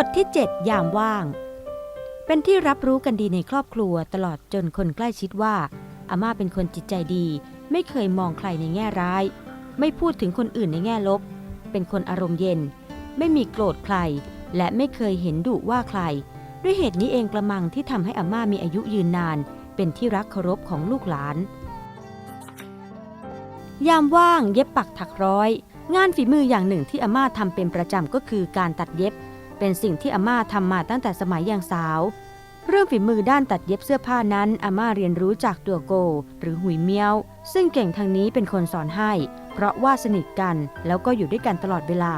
บทที่ 7 ยามว่าง เป็นที่รับรู้กันดีในครอบครัวตลอดจนคนใกล้ชิดว่า อาม่าเป็นคนจิตใจดี ไม่เคยมองใครในแง่ร้าย ไม่พูดถึงคนอื่นในแง่ลบ เป็นคนอารมณ์เย็น ไม่มีโกรธใคร และไม่เคยเห็นดุว่าใคร ด้วยเหตุนี้เองกระมังที่ทำให้อาม่ามีอายุยืนนาน เป็นที่รักเคารพของลูกหลาน ยามว่างเย็บปักถักร้อย งานฝีมืออย่างหนึ่งที่อาม่าทำเป็นประจำก็คือการตัดเย็บ เป็นสิ่งที่อาม่าทำมาตั้งแต่สมัยยังสาว เรื่องฝีมือด้านตัดเย็บเสื้อผ้านั้นอาม่าเรียนรู้จากตัวโก หรือหุยเมียว ซึ่งเก่งทางนี้เป็นคนสอนให้ เพราะว่าสนิทกันแล้วก็อยู่ด้วยกันตลอดเวลา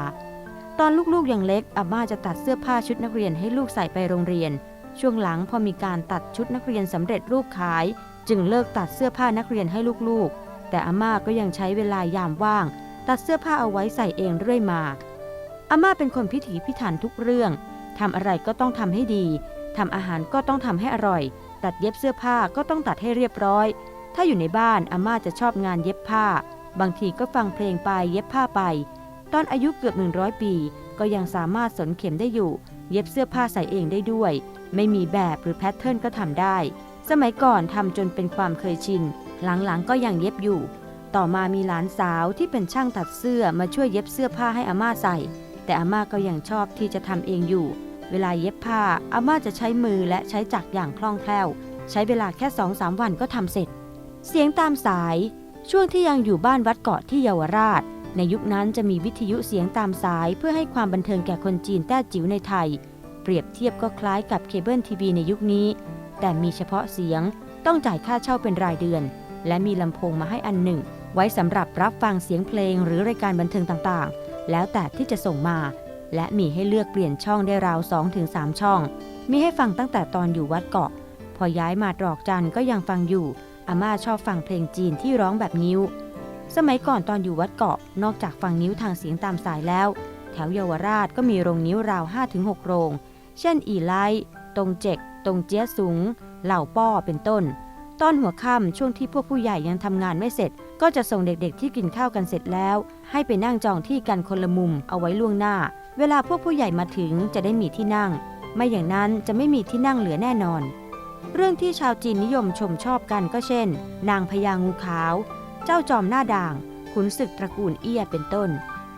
ตอนลูกๆยังเล็กอาม่าจะตัดเสื้อผ้าชุดนักเรียนให้ลูกใส่ไปโรงเรียน ช่วงหลังพอมีการตัดชุดนักเรียนสำเร็จรูปขาย จึงเลิกตัดเสื้อผ้านักเรียนให้ลูกๆ แต่อาม่าก็ยังใช้เวลายามว่าง ตัดเสื้อผ้าเอาไว้ใส่เองเรื่อยมา อาม่าเป็นคนพิถีพิถันทุกเรื่องทำอะไรก็ต้องทำให้ดีทำอาหารก็ต้องทำให้อร่อย ตัดเย็บเสื้อผ้าก็ต้องตัดให้เรียบร้อย ถ้าอยู่ในบ้านอาม่าจะชอบงานเย็บผ้า บางทีก็ฟังเพลงไปเย็บผ้าไป ตอนอายุเกือบ 100 ปี ก็ยังสามารถสนเข็มได้อยู่ เย็บเสื้อผ้าใส่เองได้ด้วย ไม่มีแบบหรือแพทเทิร์นก็ทำได้ สมัยก่อนทำจนเป็นความเคยชิน หลังๆก็ยังเย็บอยู่ ต่อมามีหลานสาวที่เป็นช่างตัดเสื้อมาช่วยเย็บเสื้อผ้าให้อาม่าใส่ แต่อาม่าก็ยังชอบที่จะทำเองอยู่ เวลาเย็บผ้าอาม่าจะใช้มือและใช้จักรอย่างคล่องแคล่ว ใช้เวลาแค่สองสามวันก็ทำเสร็จ เสียงตามสาย ช่วงที่ยังอยู่บ้านวัดเกาะที่เยาวราช ในยุคนั้นจะมีวิทยุเสียงตามสายเพื่อให้ความบันเทิงแก่คนจีนแต้จิ๋วในไทย เปรียบเทียบก็คล้ายกับเคเบิลทีวีในยุคนี้ แต่มีเฉพาะเสียงต้องจ่ายค่าเช่าเป็นรายเดือน และมีลำโพงมาให้อันหนึ่ง ไว้สำหรับรับฟังเสียงเพลงหรือรายการบันเทิงต่างๆ แล้วแต่ที่จะส่งมา และมีให้เลือกเปลี่ยนช่องได้ราว 2-3 ช่อง มีให้ฟังตั้งแต่ตอนอยู่วัดเกาะ พอย้ายมาตรอกจันก็ยังฟังอยู่ อาม่าชอบฟังเพลงจีนที่ร้องแบบนิ้ว สมัยก่อนตอนอยู่วัดเกาะ นอกจากฟังนิ้วทางเสียงตามสายแล้ว แถวเยาวราชก็มีโรงนิ้วราว 5-6 โรง เช่น อีไลตรงเจก ตรงเจี๊ยสุงเหล่าป้อเป็นต้น ตอนหัวค่ำช่วงที่พวกผู้ใหญ่ยังทำงานไม่เสร็จ ก็จะส่งเด็กๆที่กินข้าวกันเสร็จแล้ว ให้ไปนั่งจองที่กันคนละมุมเอาไว้ล่วงหน้า เวลาพวกผู้ใหญ่มาถึงจะได้มีที่นั่ง ไม่อย่างนั้นจะไม่มีที่นั่งเหลือแน่นอน เรื่องที่ชาวจีนนิยมชมชอบกันก็เช่น นางพญางูขาว เจ้าจอมหน้าด่าง ขุนศึกตระกูลเอี้ยเป็นต้น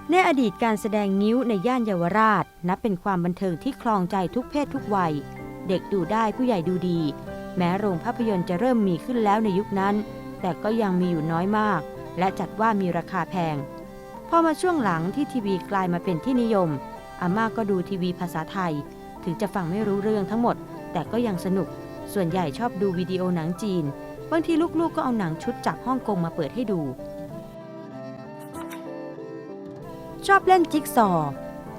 ในอดีตการแสดงงิ้วในย่านเยาวราช นับเป็นความบันเทิงที่คลองใจทุกเพศทุกวัย เด็กดูได้ผู้ใหญ่ดูดี แม้โรงภาพยนตร์จะเริ่มมีขึ้นแล้วในยุคนั้น แต่ก็ยังมีอยู่น้อยมาก และจัดว่ามีราคาแพง พอมาช่วงหลังที่ทีวีกลายมาเป็นที่นิยม อาม่าก็ดูทีวีภาษาไทย ถึงจะฟังไม่รู้เรื่องทั้งหมด แต่ก็ยังสนุก ส่วนใหญ่ชอบดูวิดีโอหนังจีน บางทีลูกๆก็เอาหนังชุดจากฮ่องกงมาเปิดให้ดู ชอบเล่นจิ๊กซอว์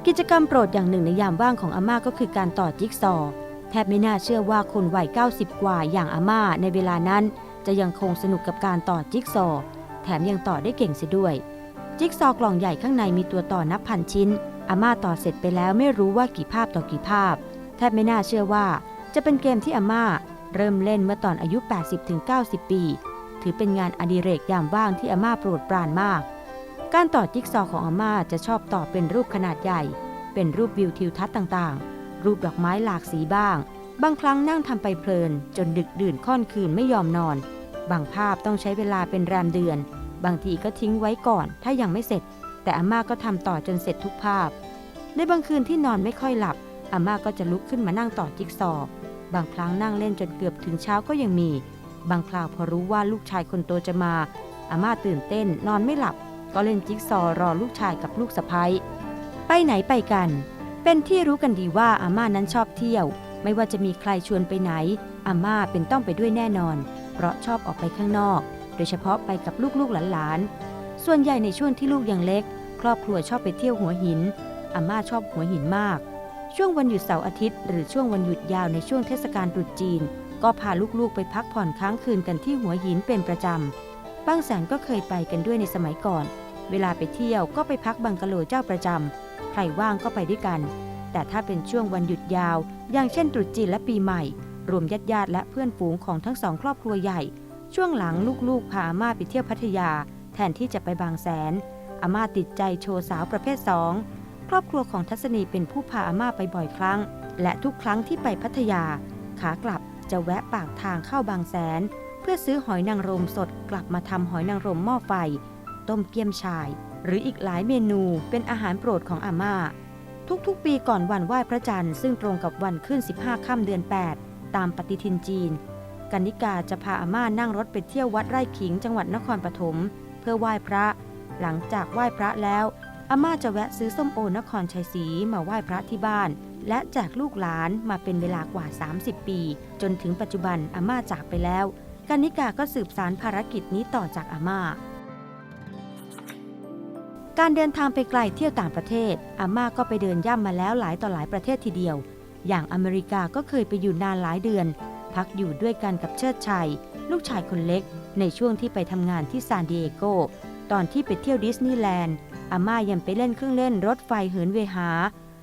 กิจกรรมโปรดอย่างหนึ่งในยามว่างของอาม่าก็คือการต่อจิ๊กซอว์แทบไม่น่าเชื่อว่าคนวัย 90 กว่าอย่างอาม่าในเวลานั้น จะยังคงสนุกกับการต่อจิ๊กซอว์แถมยังต่อได้เก่งเสียด้วย จิ๊กซอกล่องใหญ่ข้างในมีตัวต่อนับพันชิ้น อาม่าต่อเสร็จไปแล้วไม่รู้ว่ากี่ภาพต่อกี่ภาพ แทบไม่น่าเชื่อว่า จะเป็นเกมที่อาม่า เริ่มเล่นเมื่อตอนอายุ 80-90 ปี ถือเป็นงานอดิเรกยามว่างที่อาม่าโปรดปรานมาก การต่อจิ๊กซอว์ของอาม่าจะชอบต่อเป็นรูปขนาดใหญ่ เป็นรูปวิวทิวทัศน์ต่างๆ รูปดอกไม้หลากสีบ้าง บางครั้งนั่งทำไปเพลิน จนดึกดื่นค่อนคืนไม่ยอมนอน บางภาพต้องใช้เวลาเป็นแรมเดือน บางทีก็ทิ้งไว้ก่อนถ้ายังไม่เสร็จ แต่อาม่าก็ทำต่อจนเสร็จทุกภาพ ในบางคืนที่นอนไม่ค่อยหลับ อาม่าก็จะลุกขึ้นมานั่งต่อจิ๊กซอว์บางครั้งนั่งเล่นจนเกือบถึงเช้าก็ยังมี บางคราวพอรู้ว่าลูกชายคนโตจะมา อาม่าตื่นเต้น นอนไม่หลับ ก็เล่นจิ๊กซอว์รอลูกชายกับลูกสะพ้ยไปไหนไปกัน เป็นที่รู้กันดีว่าอาม่านั้นชอบเที่ยว ไม่ว่าจะมีใครชวนไปไหน อาม่าเป็นต้องไปด้วยแน่นอน เพราะชอบออกไปข้างนอก โดยเฉพาะไปกับลูกๆหลานๆ ส่วนใหญ่ในช่วงที่ลูกยังเล็ก ครอบครัวชอบไปเที่ยวหัวหิน อาม่าชอบหัวหินมาก ช่วงวันหยุดเสาร์อาทิตย์ หรือช่วงวันหยุดยาวในช่วงเทศกาลตรุษจีน ก็พาลูกๆไปพักผ่อนค้างคืนกันที่หัวหินเป็นประจำบางแสนก็เคยไปกันด้วยในสมัยก่อน เวลาไปเที่ยวก็ไปพักบังกะโลเจ้าประจำใครว่างก็ไปด้วยกัน แต่ถ้าเป็นช่วงวันหยุดยาว อย่างเช่นตรุษจีนและปีใหม่ รวมญาติญาติและเพื่อนฝูงของทั้งสองครอบครัวใหญ่ ช่วงหลังลูกๆ พาอาม่าไปเที่ยวพัทยา แทนที่จะไปบางแสน อาม่าติดใจโชว์สาวประเภทสองครอบครัวของทัศนีเป็นผู้พาอาม่าไปบ่อยครั้ง และทุกครั้งที่ไปพัทยา ขากลับจะแวะปากทางเข้าบางแสน เพื่อซื้อหอยนางรมสดกลับมาทำหอยนางรมหม้อไฟ ต้มเกี๊ยมชาย หรืออีกหลายเมนูเป็นอาหารโปรดของอาม่า ทุกๆ ปีก่อนวันไหว้พระจันทร์ซึ่งตรงกับวันขึ้น 15 ค่ำเดือน 8 ตามปฏิทินจีน กันนิกาจะพาอาม่านั่งรถไปเที่ยววัดไร่ขิงจังหวัดนครปฐมเพื่อไหว้พระ หลังจากไหว้พระแล้วอาม่าจะแวะซื้อส้มโอนครชัยศรีมาไหว้พระที่บ้าน และแจกลูกหลานมาเป็นเวลากว่า 30 ปี จนถึงปัจจุบันอาม่าจากไปแล้ว กันิกาก็สืบสารภารกิจนี้ต่อจากอาม่า การเดินทางไปไกลเที่ยวต่างประเทศ อาม่าก็ไปเดินย่ำมาแล้วหลายต่อหลายประเทศทีเดียว อย่างอเมริกาก็เคยไปอยู่นานหลายเดือน พักอยู่ด้วยกันกับเชิดชัย ลูกชายคนเล็ก ในช่วงที่ไปทำงานที่ซานดิเอโก ตอนที่ไปเที่ยวดิสนีย์แลนด์ อาม่ายังไปเล่นเครื่องเล่นรถไฟเหินเวหา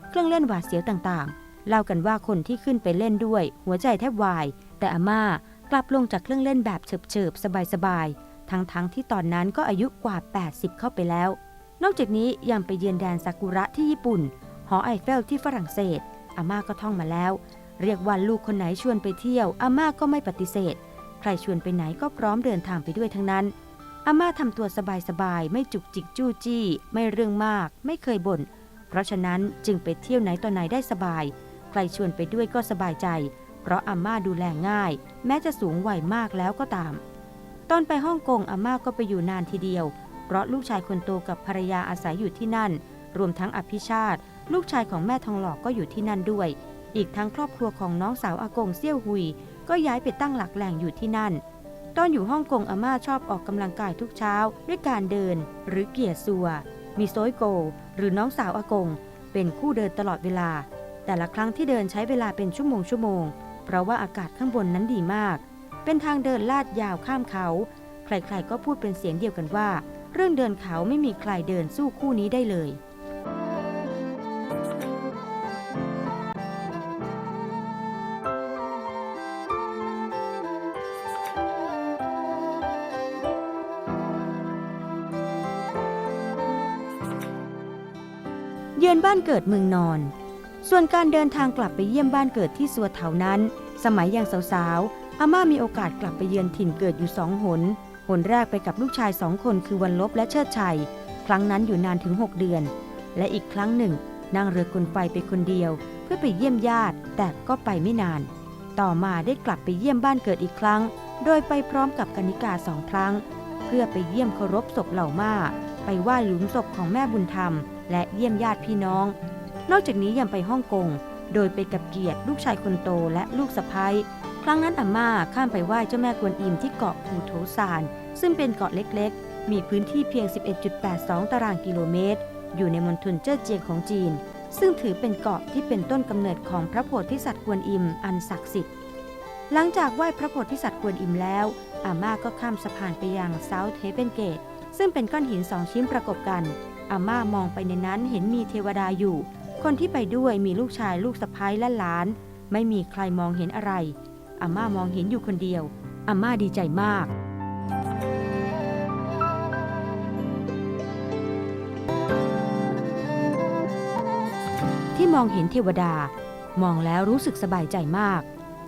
เครื่องเล่นหวาดเสียวต่างๆ เล่ากันว่าคนที่ขึ้นไปเล่นด้วย หัวใจแทบวาย แต่อาม่ากลับลงจากเครื่องเล่นแบบเฉิบๆสบายๆ ทั้งๆทที่ตอนนั้นก็อายุกว่า 80 เข้าไปแล้ว นอกจากนี้ยังไปเยือนแดนซากุระที่ญี่ปุ่น หอไอเฟลที่ฝรั่งเศส อาม่าก็ท่องมาแล้ว เรียกว่าลูกคนไหนชวนไปเที่ยว อาม่าก็ไม่ปฏิเสธ ใครชวนไปไหนก็พร้อมเดินทางไปด้วยทั้งนั้น อาม่าทำตัวสบายๆ ไม่จุกจิกจู้จี้ ไม่เรื่องมาก ไม่เคยบ่น เพราะฉะนั้นจึงไปเที่ยวไหนต่อไหนได้สบาย ใครชวนไปด้วยก็สบายใจ เพราะอาม่าดูแลง่าย แม้จะสูงวัยมากแล้วก็ตาม ตอนไปฮ่องกงอาม่าก็ไปอยู่นานทีเดียว เพราะลูกชายคนโตกับภรรยาอาศัยอยู่ที่นั่น รวมทั้งอภิชาติ ลูกชายของแม่ทองหลอกก็อยู่ที่นั่นด้วย อีกทั้งครอบครัวของน้องสาวอากงเซี่ยวหุย ก็ย้ายไปตั้งหลักแหล่งอยู่ที่นั่น ตอนอยู่ฮ่องกงอาม่าชอบออกกำลังกายทุกเช้า ด้วยการเดิน หรือเกียร์ซัว มีโซยโก หรือน้องสาวอากง เป็นคู่เดินตลอดเวลา แต่ละครั้งที่เดินใช้เวลาเป็นชั่วโมงชั่วโมง เพราะว่าอากาศข้างบนนั้นดีมาก เป็นทางเดินลาดยาวข้ามเขา ใครๆก็พูดเป็นเสียงเดียวกันว่า เรื่องเดินเขาไม่มีใครเดินสู้คู่นี้ได้เลยเยือนบ้านเกิดเมืองนอน ส่วนการเดินทางกลับไปเยี่ยมบ้านเกิดที่สัวเถานั้น สมัยยังสาวๆ อาม่ามีโอกาสกลับไปเยือนถิ่นเกิดอยู่สองหน หนแรกไปกับลูกชายสองคนคือวันลบและเชิดชัย ครั้งนั้นอยู่นานถึง 6 เดือน และอีกครั้งหนึ่งนั่งเรือกลไฟไปคนเดียว เพื่อไปเยี่ยมญาติ แต่ก็ไปไม่นาน ต่อมาได้กลับไปเยี่ยมบ้านเกิดอีกครั้ง โดยไปพร้อมกับกนิกาสองครั้ง เพื่อไปเยี่ยมเคารพศพเหล่าม่า ไปไหว้หลุมศพของแม่บุญธรรม และเยี่ยมญาติพี่น้อง นอกจากนี้ยังไปฮ่องกงโดยไปกับเกียรติลูกชายคนโตและลูกสะพ้ยครั้งนั้นอาม่าข้ามไปไหว้เจ้าแม่กวนอิมที่เกาะภูโถซาน ซึ่งเป็นเกาะเล็กๆ มีพื้นที่เพียง 11.82 ตารางกิโลเมตร อยู่ในมณฑลเจ้อเจียงของจีน ซึ่งถือเป็นเกาะที่เป็นต้นกำเนิดของพระโพธิสัตว์กวนอิมอันศักดิ์สิทธิ์ หลังจากไหว้พระโพธิสัตว์กวนอิมแล้ว อาม่าก็ข้ามสะพานไปยังเซาท์เทเ n นเกต ซึ่งเป็นก้อนหินสองชิ้นประกบกัน อาม่ามองไปในนั้นเห็นมีเทวดาอยู่ คนที่ไปด้วยมีลูกชายลูกสะพ้ายและหลาน ไม่มีใครมองเห็นอะไร อาม่ามองเห็นอยู่คนเดียว อาม่าดีใจมาก มองเห็นเทวดา มองแล้วรู้สึกสบายใจมาก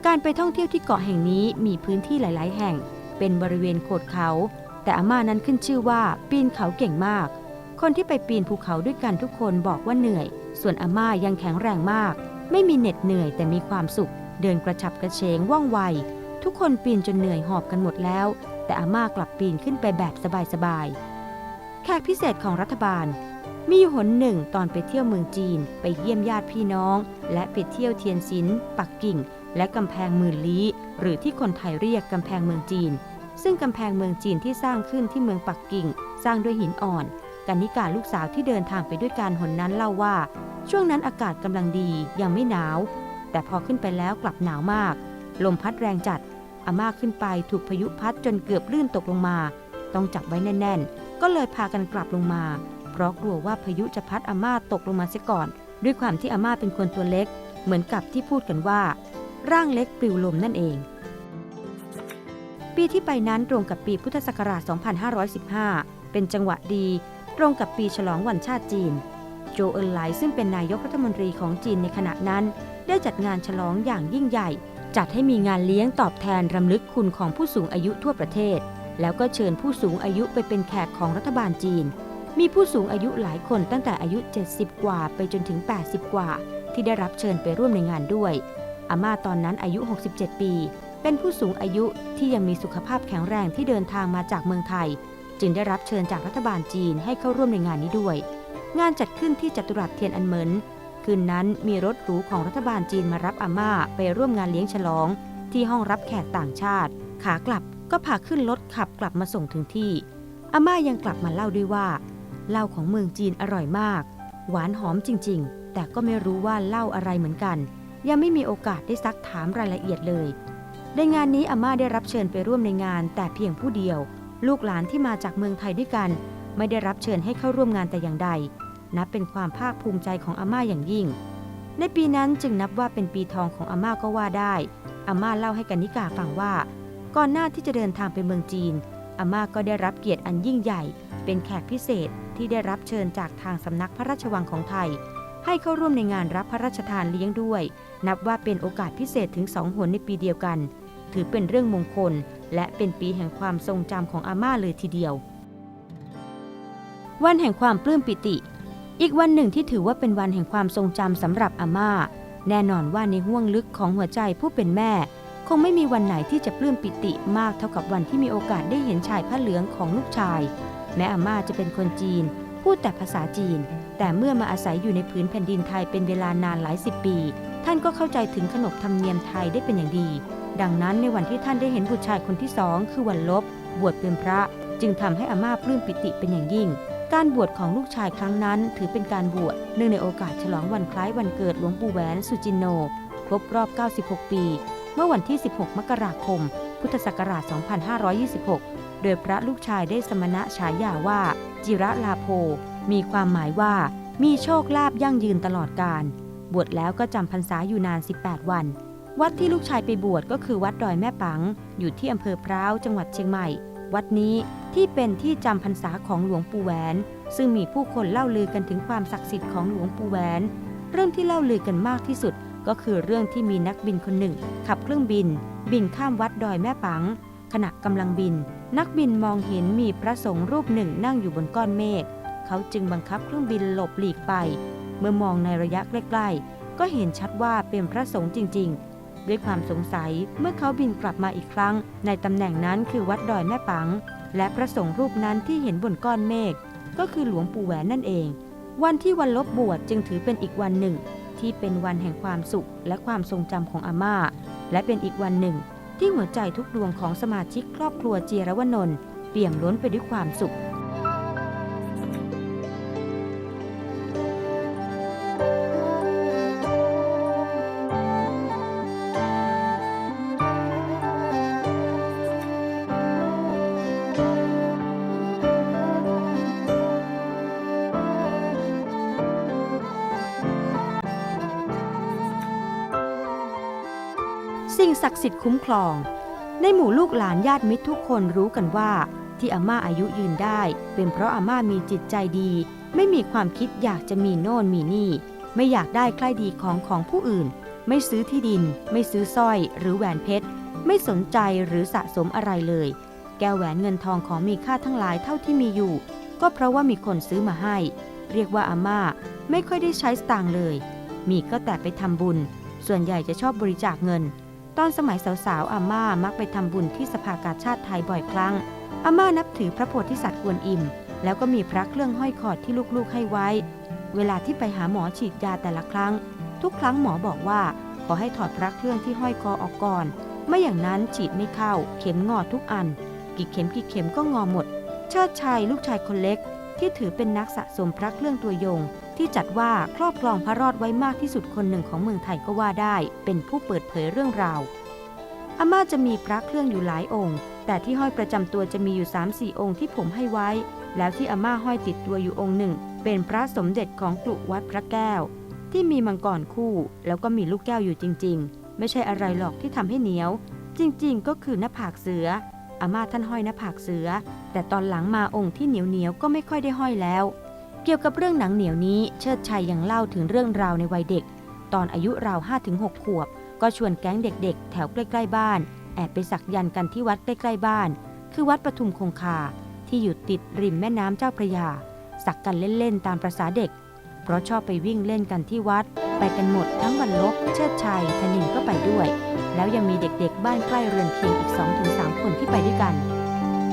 การไปท่องเที่ยวที่เกาะแห่งนี้มีพื้นที่หลาย ๆ แห่ง เป็นบริเวณโขดเขา แต่อาม่านั้นขึ้นชื่อว่าปีนเขาเก่งมาก คนที่ไปปีนภูเขาด้วยกันทุกคนบอกว่าเหนื่อย ส่วนอาม่ายังแข็งแรงมาก ไม่มีเหน็ดเหนื่อยแต่มีความสุข เดินกระฉับกระเฉงว่องไว ทุกคนปีนจนเหนื่อยหอบกันหมดแล้ว แต่อาม่ากลับปีนขึ้นไปแบบสบายๆแขกพิเศษของรัฐบาล มีอยู่หนหนึ่งตอนไปเที่ยวเมืองจีน ไปเยี่ยมญาติพี่น้อง และไปเที่ยวเทียนซินปักกิ่ง และกำแพงหมื่นลี้ หรือที่คนไทยเรียกกำแพงเมืองจีน ซึ่งกำแพงเมืองจีนที่สร้างขึ้นที่เมืองปักกิ่ง สร้างด้วยหินอ่อนกันนิกาลูกสาวที่เดินทางไปด้วยการหนนั้นเล่าว่า ช่วงนั้นอากาศกำลังดียังไม่หนาว แต่พอขึ้นไปแล้วกลับหนาวมาก ลมพัดแรงจัดอาม่าขึ้นไปถูกพายุพัดจนเกือบลื่นตกลงมา ต้องจับไว้แน่น ๆ ก็เลยพากันกลับลงมา เพราะกลัวว่าพายุจะพัดอาม่าตกลงมาเสียก่อน ด้วยความที่อาม่าเป็นคนตัวเล็ก เหมือนกับที่พูดกันว่า ร่างเล็กปลิวลมนั่นเอง ปีที่ไปนั้นตรงกับปีพุทธศักราช 2515 เป็นจังหวะดี ตรงกับปีฉลองวันชาติจีน โจเอินไหลซึ่งเป็นนายกรัฐมนตรีของจีนในขณะนั้น ได้จัดงานฉลองอย่างยิ่งใหญ่ จัดให้มีงานเลี้ยงตอบแทนรำลึกคุณของผู้สูงอายุทั่วประเทศ แล้วก็เชิญผู้สูงอายุไปเป็นแขกของรัฐบาลจีน มีผู้สูงอายุหลายคนตั้งแต่อายุ 70 กว่าไปจนถึง 80 กว่า ที่ได้รับเชิญไปร่วมในงานด้วย อาม่าตอนนั้นอายุ 67 ปี เป็นผู้สูงอายุที่ยังมีสุขภาพแข็งแรงที่เดินทางมาจากเมืองไทย จึงได้รับเชิญจากรัฐบาลจีนให้เข้าร่วมในงานนี้ด้วย งานจัดขึ้นที่จัตุรัสเทียนอันเหมินคืนนั้นมีรถหรูของรัฐบาลจีนมารับอาม่าไปร่วมงานเลี้ยงฉลอง ที่ห้องรับแขกต่างชาติ ขากลับก็พาขึ้นรถขับกลับมาส่งถึงที่อาม่ายังกลับมาเล่าด้วยว่า เหล้าของเมืองจีนอร่อยมาก หวานหอมจริงๆ แต่ก็ไม่รู้ว่าเหล้าอะไรเหมือนกัน ยังไม่มีโอกาสได้ซักถามรายละเอียดเลย ในงานนี้อาม่าได้รับเชิญไปร่วมในงานแต่เพียงผู้เดียว ลูกหลานที่มาจากเมืองไทยด้วยกัน ไม่ได้รับเชิญให้เข้าร่วมงานแต่อย่างใด นับเป็นความภาคภูมิใจของอาม่าอย่างยิ่ง ในปีนั้นจึงนับว่าเป็นปีทองของอาม่าก็ว่าได้อาม่าเล่าให้กันนิกาฟังว่า ก่อนหน้าที่จะเดินทางไปเมืองจีนอาม่าก็ได้รับเกียรติอันยิ่งใหญ่ เป็นแขกพิเศษ ที่ได้รับเชิญจากทางสำนักพระราชวังของไทย ให้เข้าร่วมในงานรับพระราชทานเลี้ยงด้วย นับว่าเป็นโอกาสพิเศษถึงสองหนในปีเดียวกัน ถือเป็นเรื่องมงคล และเป็นปีแห่งความทรงจำของอาม่าเลยทีเดียว วันแห่งความปลื้มปิติ อีกวันหนึ่งที่ถือว่าเป็นวันแห่งความทรงจำสำหรับอาม่า แน่นอนว่าในห้วงลึกของหัวใจผู้เป็นแม่คงไม่มีวันไหนที่จะปลื้มปิติมากเท่ากับวันที่มีโอกาสได้เห็นชายผ้าเหลืองของลูกชาย แม้อาม่าจะเป็นคนจีน พูดแต่ภาษาจีน แต่เมื่อมาอาศัยอยู่ในพื้นแผ่นดินไทยเป็นเวลานานหลายสิบปี ท่านก็เข้าใจถึงขนบธรรมเนียมไทยได้เป็นอย่างดี ดังนั้นในวันที่ท่านได้เห็นบุตรชายคนที่สองคือวันลบบวชเป็นพระ จึงทำให้อาม่าปลื้มปิติเป็นอย่างยิ่ง การบวชของลูกชายครั้งนั้น ถือเป็นการบวชเนื่องในโอกาสฉลองวันคล้ายวันเกิดหลวงปู่แหวนสุจินโนครบรอบ 96 ปี เมื่อวันที่ 16 มกราคม พุทธศักราช 2526 โดยพระลูกชายได้สมณะฉายาว่า จิระลาโภ มีความหมายว่ามีโชคลาภยั่งยืนตลอดกาลบวชแล้วก็จำพรรษาอยู่นาน 18 วัน วัดที่ลูกชายไปบวชก็คือวัดดอยแม่ปัง อยู่ที่อำเภอพร้าวจังหวัดเชียงใหม่ วัดนี้ที่เป็นที่จำพรรษาของหลวงปู่แหวน ซึ่งมีผู้คนเล่าลือกันถึงความศักดิ์สิทธิ์ของหลวงปู่แหวน เรื่องที่เล่าลือกันมากที่สุด ก็คือเรื่องที่มีนักบินคนหนึ่ง ขับเครื่องบิน บินข้ามวัดดอยแม่ปัง ขณะกำลังบิน นักบินมองเห็นมีพระสงฆ์รูปหนึ่งนั่งอยู่บนก้อนเมฆ เขาจึงบังคับเครื่องบินหลบหลีกไป เมื่อมองในระยะใกล้ๆ ก็เห็นชัดว่าเป็นพระสงฆ์จริง ๆ ด้วยความสงสัยเมื่อเขาบินกลับมาอีกครั้ง ในตำแหน่งนั้นคือวัดดอยแม่ปัง และพระสงฆ์รูปนั้นที่เห็นบนก้อนเมฆก็คือหลวงปู่แหวนนั่นเอง วันที่วันลบบวชจึงถือเป็นอีกวันหนึ่ง ที่เป็นวันแห่งความสุขและความทรงจำของอาม่า และเป็นอีกวันหนึ่ง ที่หัวใจทุกดวงของสมาชิกครอบครัวเจียรวนนท์เปี่ยมล้นไปด้วยความสุข ศักดิ์สิทธิ์คุ้มครอง ในหมู่ลูกหลานญาติมิตรทุกคนรู้กันว่า ที่อาม่าอายุยืนได้ เป็นเพราะอาม่ามีจิตใจดี ไม่มีความคิดอยากจะมีโน่นมีนี่ ไม่อยากได้ใกล้ดีของของผู้อื่น ไม่ซื้อที่ดิน ไม่ซื้อสร้อย หรือแหวนเพชร ไม่สนใจหรือสะสมอะไรเลย แก้วแหวนเงินทองของมีค่าทั้งหลายเท่าที่มีอยู่ ก็เพราะว่ามีคนซื้อมาให้ เรียกว่าอาม่าไม่ค่อยได้ใช้สตางค์เลย มีก็แต่ไปทำบุญ ส่วนใหญ่จะชอบบริจาคเงิน ตอนสมัยสาวๆอาม่ามักไปทำบุญที่สภากาชาติไทยบ่อยครั้ง อาม่านับถือพระโพธิสัตว์กวนอิม แล้วก็มีพระเครื่องห้อยคอที่ลูกๆให้ไว้ เวลาที่ไปหาหมอฉีดยาแต่ละครั้ง ทุกครั้งหมอบอกว่า ขอให้ถอดพระเครื่องที่ห้อยคอออกก่อน ไม่อย่างนั้นฉีดไม่เข้า เข็มงอทุกอัน กี่เข็มกี่เข็มก็งอหมด เชิดชัยลูกชายคนเล็ก ที่ถือเป็นนักสะสมพระเครื่องตัวยง ที่จัดว่าครอบครองพระรอดไว้มากที่สุดคนหนึ่งของเมืองไทยก็ว่าได้ เป็นผู้เปิดเผยเรื่องราวอาม่าจะมีพระเครื่องอยู่หลายองค์ แต่ที่ห้อยประจำตัวจะมีอยู่ 3-4 องค์ที่ผมให้ไว้ แล้วที่อาม่าห้อยติดตัวอยู่องค์หนึ่ง เป็นพระสมเด็จของกลุวัดพระแก้ว ที่มีมังกรคู่ แล้วก็มีลูกแก้วอยู่จริง ๆ ไม่ใช่อะไรหรอกที่ทำให้เหนียว จริงๆ ก็คือหน้าผากเสืออาม่าท่านห้อยหน้าผากเสือ แต่ตอนหลังมาองค์ที่เหนียวๆก็ไม่ค่อยได้ห้อยแล้ว เกี่ยวกับเรื่องหนังเหนียวนี้เชิดชัยยังเล่าถึงเรื่องราวในวัยเด็ก ตอนอายุราว 5-6 ขวบ ก็ชวนแก๊งเด็กๆ แถวใกล้ๆบ้าน แอบไปสักยันต์กันที่วัดใกล้ๆบ้าน คือวัดปทุมคงคา ที่อยู่ติดริมแม่น้ำเจ้าพระยา สักกันเล่นๆตามประษาเด็ก เพราะชอบไปวิ่งเล่นกันที่วัด ไปกันหมดทั้งวันลบเชิดชัยธนินก็ไปด้วย แล้วยังมีเด็กๆ บ้านใกล้เรือนเคียงอีก 2-3 คนที่ไปด้วยกัน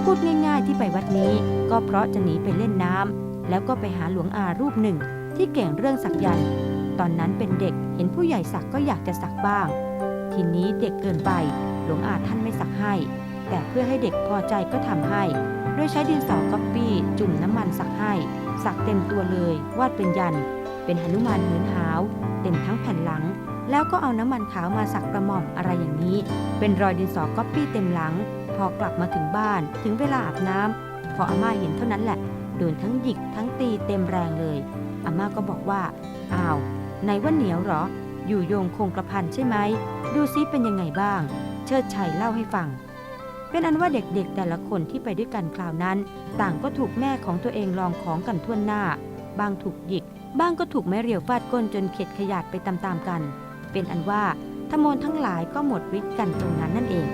พูดง่ายๆที่ไปวัดนี้ ก็เพราะจะหนีไปเล่นน้ำ แล้วก็ไปหาหลวงอารูปหนึ่งที่เก่งเรื่องสักยันต์ตอนนั้นเป็นเด็กเห็นผู้ใหญ่สักก็อยากจะสักบ้าง ทีนี้เด็กเกินไปหลวงอาท่านไม่สักให้ แต่เพื่อให้เด็กพอใจก็ทำให้โดยใช้ดินสอก๊อปปี้จุ่มน้ำมันสักให้ สักเต็มตัวเลย วาดเป็นยัน เป็นหนุมานเหินหาว เต็มทั้งแผ่นหลัง แล้วก็เอาน้ำมันขาวมาสักกระหม่อมอะไรอย่างนี้ เป็นรอยดินสอก๊อปปี้เต็มหลัง พอกลับมาถึงบ้าน ถึงเวลาอาบน้ำพออาม่าเห็นเท่านั้นแหละ โดนทั้งหยิกทั้งตีเต็มแรงเลยอาม่าก็บอกว่า อ้าวไหนว่าเหนียวเหรอ อยู่โยงคงกระพันใช่ไหม ดูซิเป็นยังไงบ้าง เชิดชัยเล่าให้ฟัง เป็นอันว่าเด็กๆแต่ละคนที่ไปด้วยกันคราวนั้น ต่างก็ถูกแม่ของตัวเองลองของกันทั่วหน้า บางถูกหยิก บ้างก็ถูกไม้เรียวฟาดก้นจนเข็ดขยาดไปตามๆกัน เป็นอันว่าทมนทั้งหลายก็หมดฤทธิ์กันตรงนั้นนั่นเอง